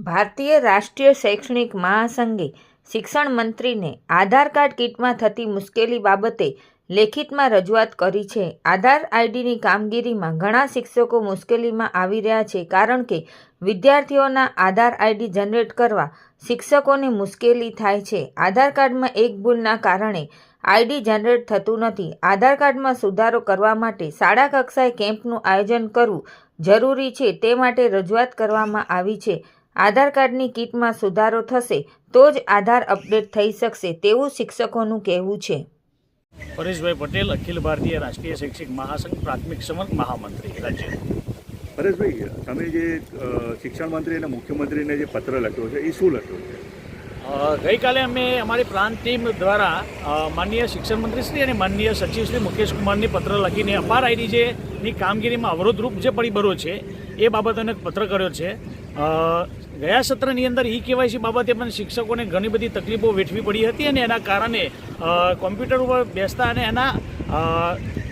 ભારતીય રાષ્ટ્રીય શૈક્ષણિક મહાસંઘે શિક્ષણ મંત્રીને આધાર કાર્ડ કીટમાં થતી મુશ્કેલી બાબતે લેખિતમાં રજૂઆત કરી છે. આધાર આઈડીની કામગીરીમાં ઘણા શિક્ષકો મુશ્કેલીમાં આવી રહ્યા છે કારણ કે વિદ્યાર્થીઓના આધાર આઈડી જનરેટ કરવા શિક્ષકોને મુશ્કેલી થાય છે. આધાર કાર્ડમાં એક ભૂલના કારણે આઈડી જનરેટ થતું નથી. આધાર કાર્ડમાં સુધારો કરવા માટે શાળા કક્ષાએ કેમ્પનું આયોજન કરવું જરૂરી છે તે માટે રજૂઆત કરવામાં આવી છે. આધાર કાર્ડની કીટમાં સુધારો થશે તો જ આધાર અપડેટ થઈ શકશે તેવું શિક્ષકોનું કહેવું છે. પરેશભાઈ પટેલ અખિલ ભારતીય રાષ્ટ્રીય શૈક્ષિક મહાસંઘ પ્રાથમિક સંવર્ગ મહામંત્રી રાજ્ય. પરેશભાઈ તમે જે શિક્ષણ મંત્રી અને મુખ્યમંત્રીને જે પત્ર લખ્યો છે એ શું લખ્યો છે? ગઈકાલે અમે અમારી પ્રાંત ટીમ દ્વારા માનનીય શિક્ષણ મંત્રી શ્રી અને માનનીય સચિવશ્રી મુકેશ કુમારની પત્ર લખીને અપાર આઈડી જેની કામગીરીમાં અવરોધરૂપ જે પરિબળો છે એ બાબતોને પત્ર કર્યો છે. ગયા સત્રની અંદર ઈ કેવાયસી બાબતે પણ શિક્ષકોને ઘણી બધી તકલીફો વેઠવી પડી હતી અને એના કારણે કોમ્પ્યુટર ઉપર બેસતા અને એના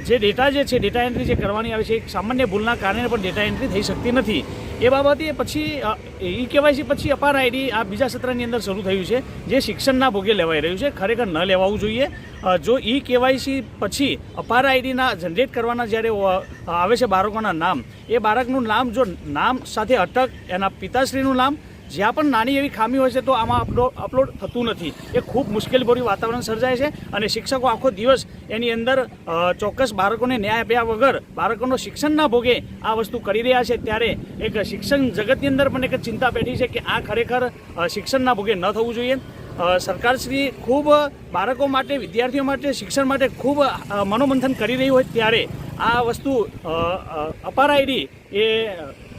જે ડેટા જે છે ડેટા એન્ટ્રી જે કરવાની આવે છે, એક સામાન્ય ભૂલના કારણે પણ ડેટા એન્ટ્રી થઈ શકતી નથી. એ બાબતે પછી ઈ કેવાયસી પછી અપાર આઈડી આ બીજા સત્રની અંદર શરૂ થયું છે, જે શિક્ષણના ભોગે લેવાઈ રહ્યું છે, ખરેખર ન લેવાવું જોઈએ. જો ઈ કેવાયસી પછી અપાર આઈડીના જનરેટ કરવાના જ્યારે આવે છે બાળકોના નામ, એ બાળકનું નામ જો નામ સાથે અટક, એના પિતાશ્રીનું નામ જ્યાં પણ નાની એવી ખામી હોય છે તો આમાં અપલોડ અપલોડ થતું નથી. એ ખૂબ મુશ્કેલીભર્યું વાતાવરણ સર્જાય છે અને શિક્ષકો આખો દિવસ એની અંદર ચોક્કસ બાળકોને ન્યાય આપ્યા વગર બાળકોનો શિક્ષણના ભોગે આ વસ્તુ કરી રહ્યા છે. ત્યારે એક શિક્ષણ જગતની અંદર પણ એક ચિંતા બેઠી છે કે આ ખરેખર શિક્ષણના ભોગે ન થવું જોઈએ. સરકારશ્રી ખૂબ બાળકો માટે, વિદ્યાર્થીઓ માટે, શિક્ષણ માટે ખૂબ મનોમંથન કરી રહી હોય ત્યારે આ વસ્તુ અપાર આઈડી એ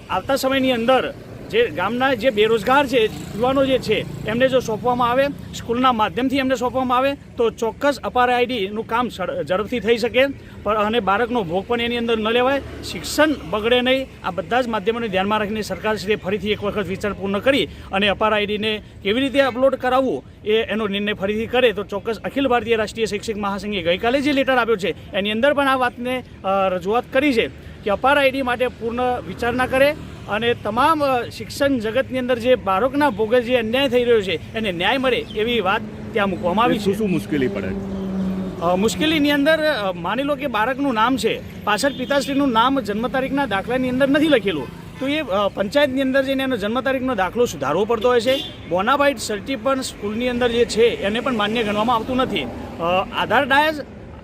આવતા સમયની અંદર જે ગામના જે બેરોજગાર છે, યુવાનો જે છે, એમને જો સોંપવામાં આવે, સ્કૂલના માધ્યમથી એમને સોંપવામાં આવે, તો ચોક્કસ અપાર આઈડીનું કામ ઝડપથી થઈ શકે. પણ અને બાળકનો ભોગ પણ એની અંદર ન લેવાય. શિક્ષણ બગડે નહીં. આ બધા જ માધ્યમોને ધ્યાનમાં રાખીને સરકારશ્રીએ ફરીથી એક વખત વિચાર પૂર્ણ કરી અને અપાર આઈડીને કેવી રીતે અપલોડ કરાવવું એ એનો નિર્ણય ફરીથી કરે, તો ચોક્કસ અખિલ ભારતીય રાષ્ટ્રીય શૈક્ષિક મહાસંઘે ગઈકાલે જે લેટર આપ્યો છે, એની અંદર પણ આ વાતને રજૂઆત કરી છે કે અપાર આઈડી માટે પૂર્ણ વિચારણા કરે અને તમામ શિક્ષણ જગતની અંદર જે બાળકના ભોગે જે અન્યાય થઈ રહ્યો છે એને ન્યાય મળે એવી વાત ત્યાં મૂકવામાં આવી છે. શું મુશ્કેલી પડે? મુશ્કેલીની અંદર માની લો કે બાળકનું નામ છે પાછળ પિતાશ્રીનું નામ જન્મ તારીખના દાખલાની અંદર નથી લખેલું તો એ પંચાયતની અંદર જઈને એનો જન્મ તારીખનો દાખલો સુધારવો પડતો હોય છે. બોનાબાઇટ સર્ટી પણ સ્કૂલની અંદર જે છે એને પણ માન્ય ગણવામાં આવતું નથી. આધાર ડાયઝ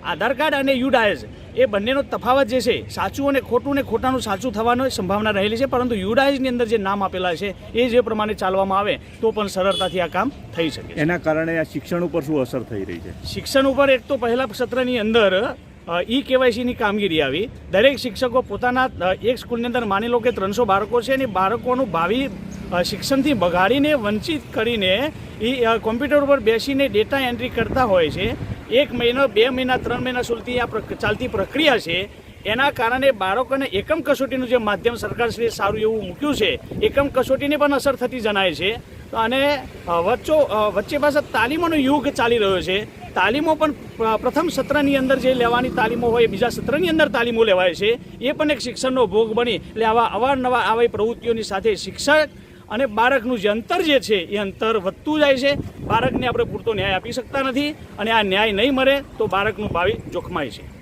આધાર કાર્ડ અને યુ ડાયઝ એ બંનેનો તફાવત જે છે સાચું અને ખોટું ને ખોટાનું સાચું થવાની સંભાવના રહેલી છે પરંતુ યુડાઇઝની અંદર જે નામ આપેલા છે એ જે પ્રમાણે ચાલવામાં આવે તો પણ સરળતાથી આ કામ થઈ શકે એના કારણે આ શિક્ષણ ઉપર શું અસર થઈ રહી છે? શિક્ષણ ઉપર એક તો પહેલા સત્રની અંદર ઈ કેવાયસીની કામગીરી આવી. દરેક શિક્ષકો પોતાના એક સ્કૂલની અંદર માની લો કે ત્રણસો બાળકો છે અને બાળકોનું ભાવિ શિક્ષણથી બગાડીને વંચિત કરીને એ કોમ્પ્યુટર ઉપર બેસીને ડેટા એન્ટ્રી કરતા હોય છે. એક મહિનો, બે મહિના, ત્રણ મહિના સુધી આ ચાલતી પ્રક્રિયા છે, એના કારણે બાળકોને એકમ કસોટીનું જે માધ્યમ સરકારશ્રીએ સારું એવું મૂક્યું છે, એકમ કસોટીની પણ અસર થતી જણાય છે. અને વચ્ચો વચ્ચે પાસે તાલીમોનો યુગ ચાલી રહ્યો છે. તાલીમો પણ પ્રથમ સત્રની અંદર જે લેવાની તાલીમો હોય, બીજા સત્રની અંદર તાલીમો લેવાય છે, એ પણ એક શિક્ષણનો ભોગ બની, એટલે આવા અવારનવાર આવી પ્રવૃત્તિઓની સાથે શિક્ષક અને બાળકનું જે અંતર જે છે, એ અંતર વધતું જાય છે. બાળકને આપણે પૂરતો ન્યાય આપી શકતા નથી અને આ ન્યાય નહીં મળે તો બાળકનું ભાવિ જોખમાય છે.